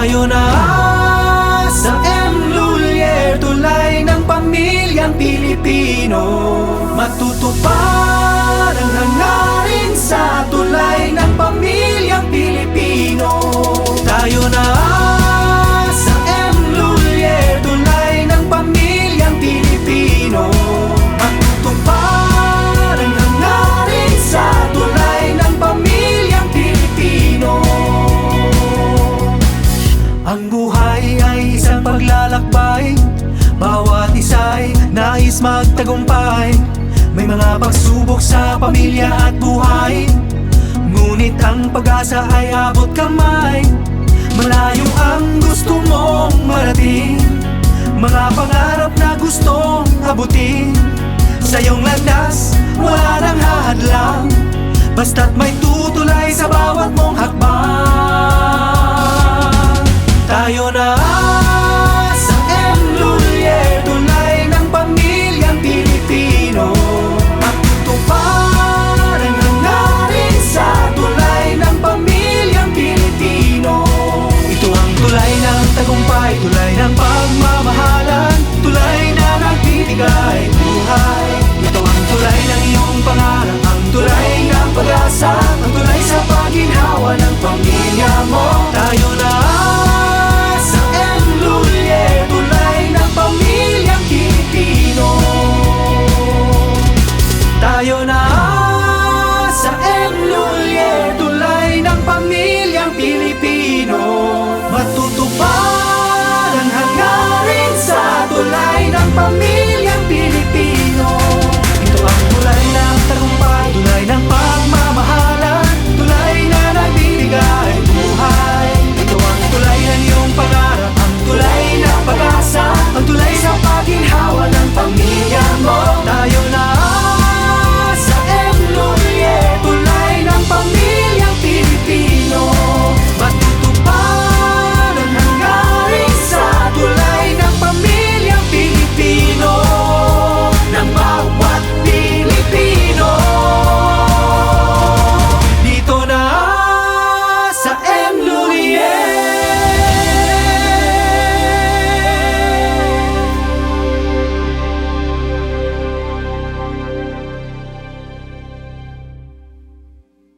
Tayo na sa M. Lulier Tulay ng pamilyang Pilipino Matutupad nais magtagumpay. May mga pagsubok sa pamilya at buhay. Ngunit ang pag-asa ay abot kamay. Malayo ang gusto mong marating. Mga pangarap na gustong abutin. Sa iyong landas, wala nang hahadlang Basta't may tutulay sa bawat mong hakbang. Tayo na for me.